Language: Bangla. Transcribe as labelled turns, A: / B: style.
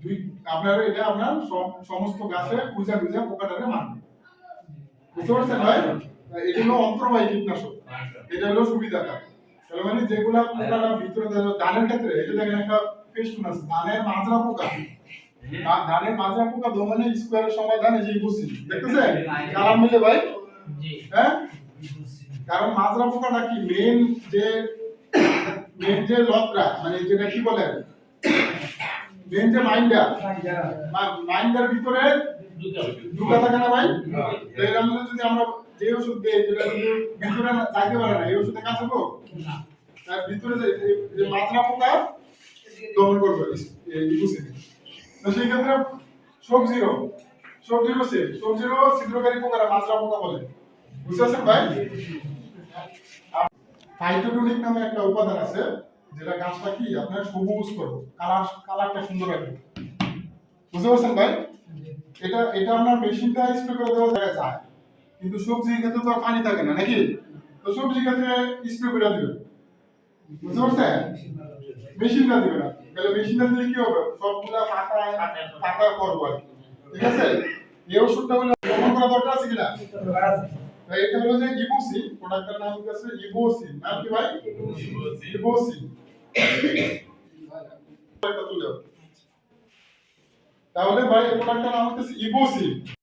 A: দুই আপনার এটা আপনার সমস্ত গাছে খুঁজা খুঁজা পোকাটারে মারবে। বুঝতে পারছেন ভাই? এটা হলো অন্তর্বাহী কীটনাশক। এটা হলো সুবিধাটা। তার মানে যেগুলা পোকাটা ভিতরে ধানের ক্ষেত্রে এই যে দেখেন একটা পেস্টুন আছে ধানের মাজরা পোকা। ধানের মাজরা পোকা দমনে স্কোয়ারের সমাধান এই যে বুঝছি দেখতেছেন? কালার মিলে ভাই? হ্যাঁ? কারণ মাজরা পোকাটা কি মেন যে মেন যে লতরা মানে যেটা কি বলে? মেন যে মাইন্ডার মাইন্ডার ভিতরে
B: দুটো
A: দুটা থাকে না ভাই? তো এর মধ্যে যদি আমরা যে ওষুধ দেই যেটা যদি ভিতরে যাইতে পারে না এই ওষুধে কাজ হবে তার ভিতরে যে পোকা দমন করবে তো সেই ক্ষেত্রে সবজিরও সবজিরও সে সবজিরও ছিদ্রকারী পোকারা মাজরা পোকা বলে। বুঝতে পারছেন ভাই? ফাইটোটনিক নামে একটা উপাদান আছে। যেটা গাছটা কি? আপনার সবুজ করব। কালার, কালারটা সুন্দর রাখবে। বুঝতে পারছেন ভাই? এটা এটা আপনার মেশিনটা স্প্রে করে দেওয়া যায়। কিন্তু সবজির ক্ষেত্রে তো পানি থাকে না, নাকি? তো সবজির ক্ষেত্রে স্প্রে করে দিবে বুঝতে পারছেন? মেশিনটা দিবে না তাহলে মেশিনটা দিলে কি হবে? সবগুলা পাতা পাতা করব আর। ঠিক আছে? এই ওষুধটা হলো গ্রহণ করা দরকার আছে কিনা? এটা হলো যে ইবোসি প্রোডাক্টের নাম হচ্ছে ইবোসি নাম কি ভাই? ইবোসি। তাহলে ভাই এই প্রোডাক্টটার নাম হচ্ছে ইবোসি